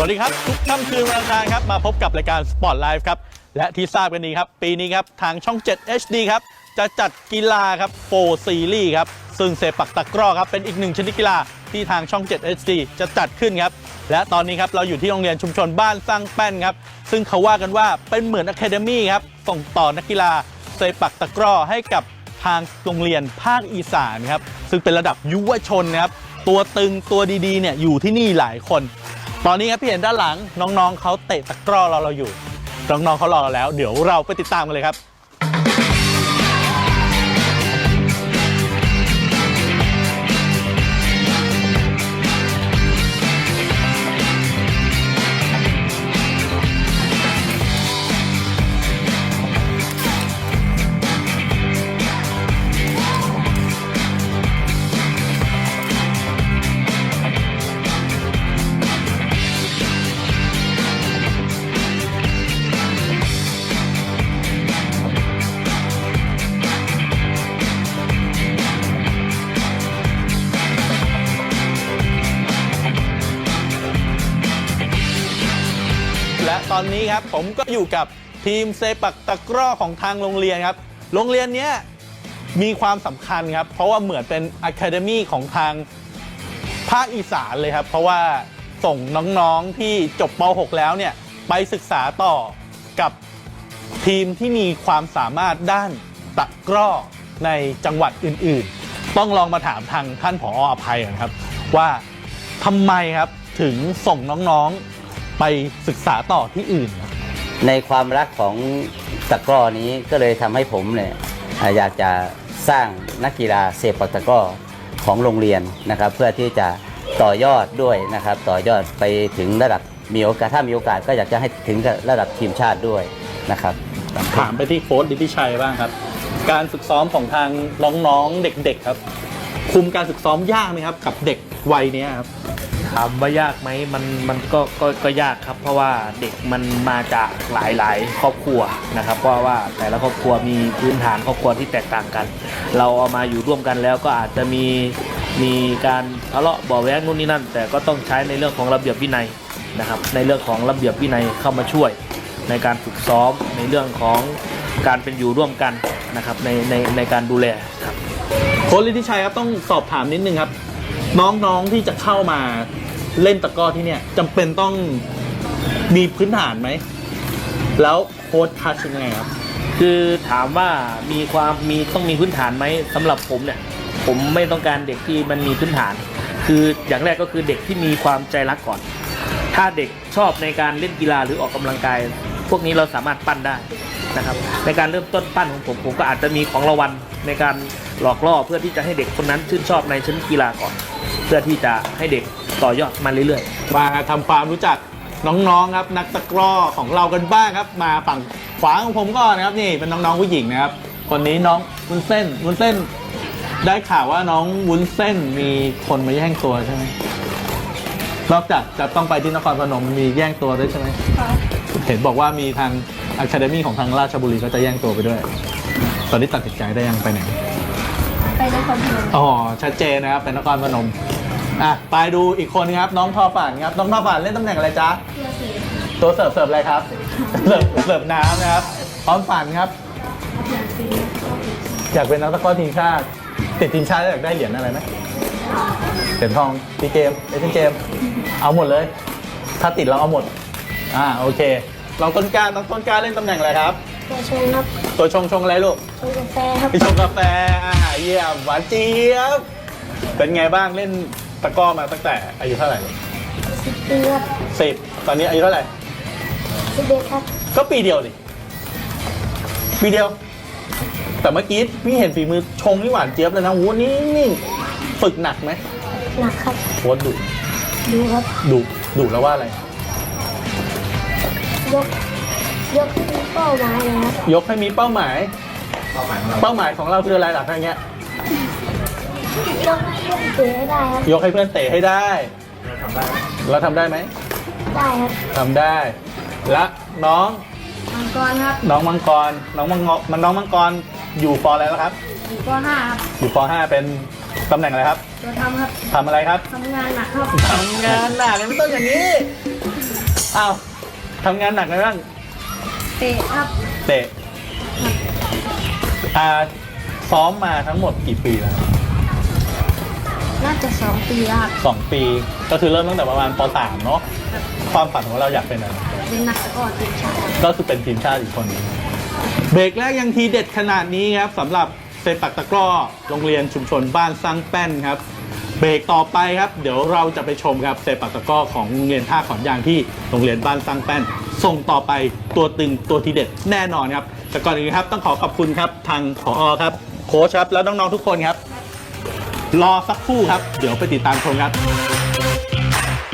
สวัสดีครับ ทุกค่ำคืนวันอังคารครับ มาพบกับรายการ Spot Live ครับ และที่ทราบกันดีครับ ปีนี้ครับ ทางช่อง 7 HD ครับ จะจัดกีฬาครับโฟซีรีส์ครับ ซึ่งเซปักตะกร้อครับ เป็นอีกหนึ่งชนิดกีฬาที่ทางช่อง 7 HD จะจัดขึ้นครับ และตอนนี้ครับ เราอยู่ที่โรงเรียนชุมชนบ้านสร้างแป้นครับ ซึ่งเขาว่ากันว่าเป็นเหมือนอะคาเดมี่ครับส่งต่อนักกีฬาเซปักตะกร้อให้กับทางโรงเรียนภาคอีสานครับซึ่งเป็นระดับยุวชนนะครับตัวตึงตัวดีๆเนี่ยอยู่ที่นี่หลายคน ตอนนี้ครับพี่เห็นด้านหลังน้องๆเขาเตะตะกร้อเราเราอยู่ น้องๆเขารอเราแล้ว เดี๋ยวเราไปติดตามกันเลยครับ และตอนนี้ครับผมก็อยู่กับทีมเซปักตะกร้อของทางโรงเรียนครับ โรงเรียนเนี้ยมีความสำคัญครับ เพราะว่าเหมือนเป็นอะคาเดมีของทางภาคอีสานเลยครับ เพราะว่าส่งน้องๆที่จบป .6 แล้วเนี่ย ไปศึกษาต่อกับทีมที่มีความสามารถด้านตะกร้อในจังหวัดอื่นๆ ต้องลองมาถามทางท่านผออภัยก่อนครับ ว่าทำไมครับถึงส่งน้องๆ ไปศึกษาต่อที่อื่นครับ ในความรักของตะกร้อนี้ก็เลยทำให้ผมเนี่ยอ่าอยากจะสร้างนักกีฬาเซปักตะกร้อของโรงเรียนนะครับ เพื่อที่จะต่อยอดด้วยนะครับ ต่อยอดไปถึงระดับมีโอกาสถ้ามีโอกาสก็อยากจะให้ถึงกับระดับทีมชาติด้วยนะครับ ถามไปที่โค้ชดิติชัยบ้างครับ การฝึกซ้อมของทางน้องๆเด็กๆครับ คุมการฝึกซ้อมยากไหมครับ กับเด็กวัยเนี้ยครับ ถามว่ายากไหมมันมันก็ก็ก็ยากครับ เพราะว่าเด็กมันมาจากหลายหลายครอบครัวนะครับ เพราะว่าแต่ละครอบครัวมีพื้นฐานครอบครัวที่แตกต่างกัน เราเอามาอยู่ร่วมกันแล้วก็อาจจะมีมีการทะเลาะบาะแว้งนู่นนี่นั่น แต่ก็ต้องใช้ในเรื่องของระเบียบวินัยนะครับ ในเรื่องของระเบียบวินัยเข้ามาช่วย ในการฝึกซ้อมในเรื่องของการเป็นอยู่ร่วมกันนะครับในในในการดูแลครับโค้ชลิติชัยครับต้องสอบถามนิดนึงครับ น้องๆที่จะเข้ามาเล่นตะกร้อที่เนี่ยจำเป็นต้องมีพื้นฐานไหม แล้วโค้ชทัชยังไงครับ คือถามว่ามีความมีต้องมีพื้นฐานไหมสำหรับผมเนี่ย ผมไม่ต้องการเด็กที่มันมีพื้นฐาน คืออย่างแรกก็คือเด็กที่มีความใจรักก่อน ถ้าเด็กชอบในการเล่นกีฬาหรือออกกำลังกาย พวกนี้เราสามารถปั้นได้นะครับ ในการเริ่มต้นปั้นของผมผมก็อาจจะมีของรางวัลในการหลอกล่อเพื่อที่จะให้เด็กคนนั้นชื่นชอบในชนิดกีฬาก่อน เพื่อที่จะให้เด็กต่อยอดมาเรื่อยๆมาทำความรู้จักน้องๆครับ นักตะกร้อของเรากันบ้างครับ มาฝั่งขวาของผมก่อนนะครับนี่เป็นน้องๆผู้หญิงนะครับ คนนี้น้องวุ้นเส้นวุ้นเส้น ได้ข่าวว่าน้องวุ้นเส้นมีคนมาแย่งตัวใช่ไหมนอกจากจะต้องไปที่นครพนมมีแย่งตัวด้วยใช่ไหม เห็นบอกว่ามีทางอะคาเดมี่ของทางราชบุรีก็จะแย่งตัวไปด้วย ตอนนี้ตัดสินใจได้ยังไปไหน ไปนครพนมอ๋อชัดเจนนะครับเป็นนครพนมอะไปดูอีกคนครับน้องทอฝันครับน้องทอฝันเล่นตำแหน่งอะไรจ๊ะเพื่อสื่อตัวเสิร์ฟเสิร์ฟอะไรครับเสิร์ฟเสิร์ฟน้ำนะครับพร้อมฝันครับอย่างซีอยากเป็นนักตะกร้อทีมชาติติดทีมชาติแล้วอยากได้เหรียญอะไรไหมเหรียญทองปีเกมเอเชียนเกม เอาหมดเลย ถ้าติดเราเอาหมด อ่าโอเคน้องต้นกล้าน้องต้นกล้าเล่นตำแหน่งอะไรครับตัวชงครับตัวชงชงอะไรลูกชงกาแฟครับไปชงกาแฟอ่าเยี่ยมหวานเจี๊ยบเป็นไงบ้างเล่นตะกร้อมาตั้งแต่อายุเท่าไหร่ลูกสิบปีครับสิบตอนนี้อายุเท่าไหร่ สิบเอ็ดครับก็ปีเดียวดิปีเดียว แต่เมื่อกี้พี่เห็นฝีมือชงนี่หวานเจี๊ยบเลยนะโหนี่นี่ฝึกหนักไหมหนักครับโค้ชดุดูครับดุดุแล้วว่าอะไร ยก ยกที่เป้าหมายนะครับยกให้มีเป้าหมายเป้าหมายของเราคืออะไรหลักอย่างเงี้ย ยกยกเตะให้ได้ครับยกให้เพื่อนเตะให้ได้เราทำได้ไหมได้ครับทำได้ และน้องมังกรครับน้องมังกร น้องมังงมันน้องมังกรอยู่ปออะไรแล้วครับ อยู่ปห้าครับอยู่ปห้าเป็นตำแหน่งอะไรครับตัวทำครับทำอะไรครับ ทำงานหนักครับ ทำงานหนักไม่ต้องอย่างนี้ อ้าว ทำงานหนักไหมบ้าง เตะครับเตะอ่าซ้อมมาทั้งหมดกี่ปีแล้วน่าจะสองปีแล้วครับ สองปี ก็คือเริ่มตั้งแต่ประมาณป .3 เนาะความฝันของเราอยากเป็นอะไร เป็นนักตะกร้อทีมชาติครับก็คือเป็นทีมชาติอีกคนหนึงเบรกแรกยังทีเด็ดขนาดนี้ครับสำหรับเซปักตะกร้อโรงเรียนชุมชนบ้านสร้างแป้นครับ เบรกต่อไปครับ เดี๋ยวเราจะไปชมครับเซปักตะก้อของโรงเรียนท่าขอนยางที่โรงเรียนบ้านสร้างแป้น ส่งต่อไปตัวตึงตัวทีเด็ดแน่นอนครับ แต่ก่อนอื่นครับต้องขอขอบคุณครับทางผอครับ โค้ชครับ แล้วน้องๆทุกคนครับ รอสักครู่ครับ เดี๋ยวไปติดตามชมครับ